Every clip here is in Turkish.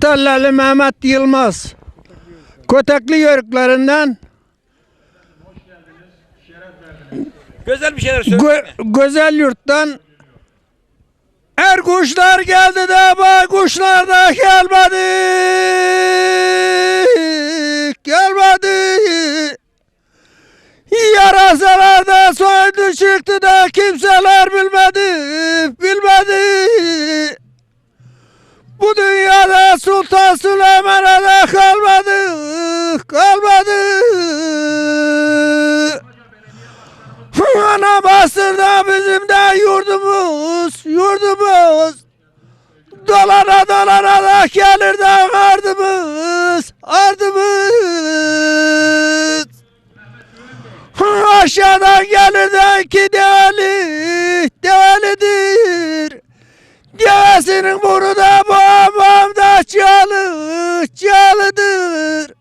Tallali Mehmet Yılmaz. Kötekli yörüklerinden Güzel bir şeyler söyle. gö- güzel yurttan Er kuşlar geldi de bay kuşlar da gelmedi. Gelmedi. Yarasalar da soydu çıktı da kimseler bilmedi. Bilmedi. Bu dünyada Sultan Süleyman'a da kalmadı. Kalmadı. Ana bastırdı bizim de yurdumuz, yurdumuz. Dolana dolana da gelir de ardımız, ardımız. Aşağıdan gelir de ki develi, develidir. Devesinin burnu çalı, çalıdır.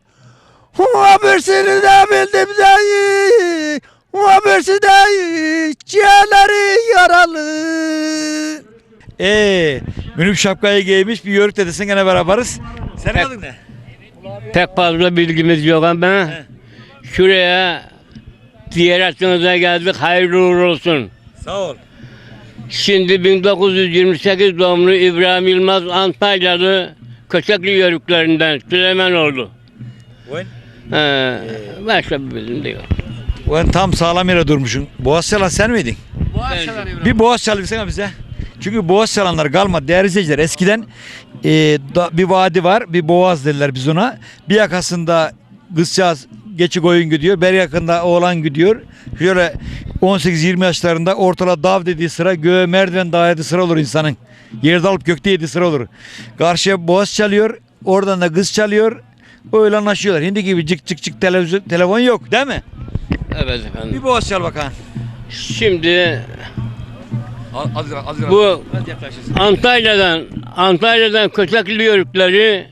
Habersini de bildim de Habersi de ciğerleri yaralı. Ee, Münip şapkayı giymiş bir yörük dedesin gene beraberiz. Senin adın ne? Pek fazla bilgimiz yok ama şuraya ziyaretinize geldik. Hayırlı uğurlu olsun. Sağ ol. Şimdi 1928 doğumlu İbrahim Yılmaz Antalyalı Köçekli Yörüklerinden Süleymanoğlu. Oyun. He, başka bir bilgim de yok. Tam sağlam yere durmuşsun. Boğaz çalan sen miydin? Bir boğaz çalırsana bize. Çünkü boğaz çalanlar kalmadı. Değerli izleyiciler eskiden e, da- bir vadi var. Bir boğaz derler biz ona. Bir yakasında kızcağız geçi koyun gidiyor. Bir yakında oğlan gidiyor. Şöyle 18-20 yaşlarında ortada dav dediği sıra göğe merdiven dağı dediği sıra olur insanın. Yerde alıp gökte yediği sıra olur. Karşıya boğaz çalıyor. Oradan da kız çalıyor. Öyle anlaşıyorlar. Hindi gibi cık cık cık televizyon, telefon yok değil mi? Evet efendim. Bir boğaz çal bakalım. Şimdi Az, az, bu Antalya'dan Antalya'dan Köçekli Yörükleri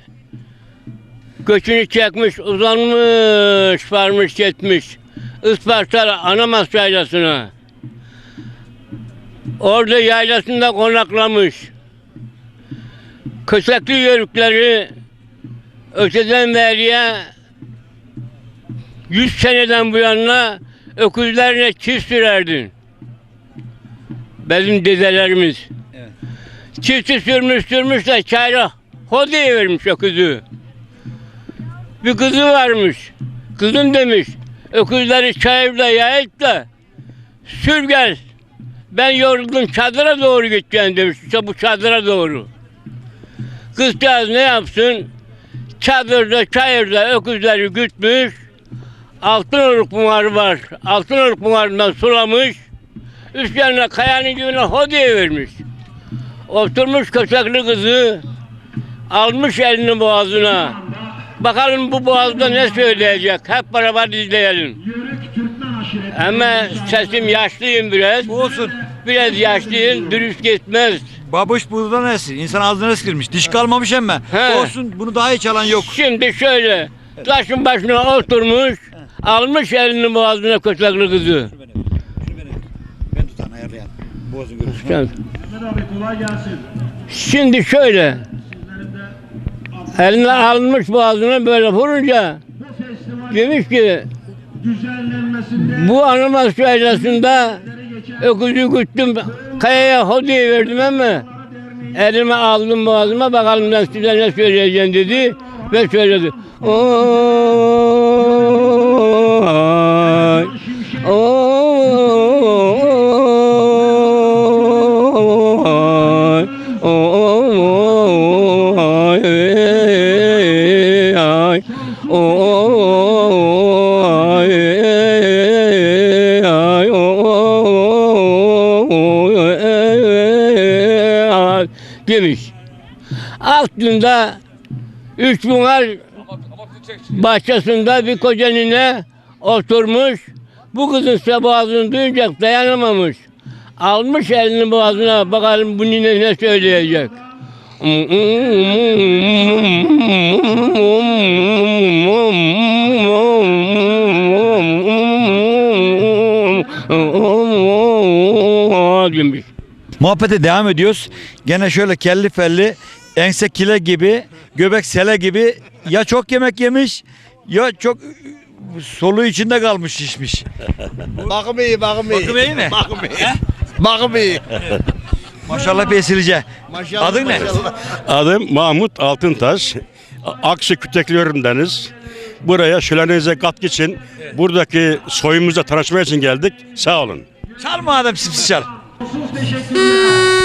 göçünü çekmiş, uzanmış, varmış, gitmiş. Isparta Anamas yaylasına. Orada yaylasında konaklamış. Köçekli Yörükleri öteden beriye 100 seneden bu yana öküzlerine çift sürerdin. Bizim dedelerimiz. Evet. Çifti sürmüş sürmüş de çayra hodeye vermiş öküzü. Bir kızı varmış. Kızım demiş. Öküzleri çayırda yayıp da sür gel. Ben yoruldum çadıra doğru gideceğim demiş. İşte bu çadıra doğru. Kızcağız ne yapsın? Çadırda çayırda öküzleri gütmüş. Altın oruk bumarı var. Altın oruk bumarından sulamış. Üstlerine kayanın dibine hodeye vermiş. Oturmuş köçekli kızı almış elini boğazına. Bakalım bu boğazda ne söyleyecek? Hep beraber izleyelim. Ama sesim yaşlıyım biraz. Olsun. Biraz yaşlıyım, dürüst gitmez. Babuş buradan eski. İnsan ağzına eskirmiş. Diş kalmamış emme. He. Olsun bunu daha iyi çalan yok. Şimdi şöyle, taşın başına oturmuş, almış elini boğazına köçekli kızı. Ben tutan ayarlayan. Boğazın görürsün. Sen- Şimdi şöyle. Eline almış boğazına böyle vurunca demiş ki bu Anamas yaylasında öküzü güttüm kayaya hodiye verdim ama elime aldım boğazıma bakalım ben size ne söyleyeceğim dedi ve söyledi. Oy, oy, oy, ay, oy, demiş. Altında üç bunar bahçesinde bir koca nine oturmuş. Bu kızın size boğazını duyunca dayanamamış. Almış elini boğazına bakalım bu nine ne söyleyecek. demiş. Muhabbete devam ediyoruz. Gene şöyle kelli felli, ense kile gibi, göbek sele gibi ya çok yemek yemiş ya çok soluğu içinde kalmış şişmiş. Bakım iyi, bakım iyi. Bakım iyi mi? Bakım iyi. Bakım iyi. Maşallah Besilice. Maşallah, Adın ne? Adım Mahmut Altıntaş. Aksı Kütekliyorum deniz. Buraya şölenize katkı için buradaki soyumuzla tanışmaya için geldik. Sağ olun. Çal madem sipsi çal. Jesus, deixei aqui.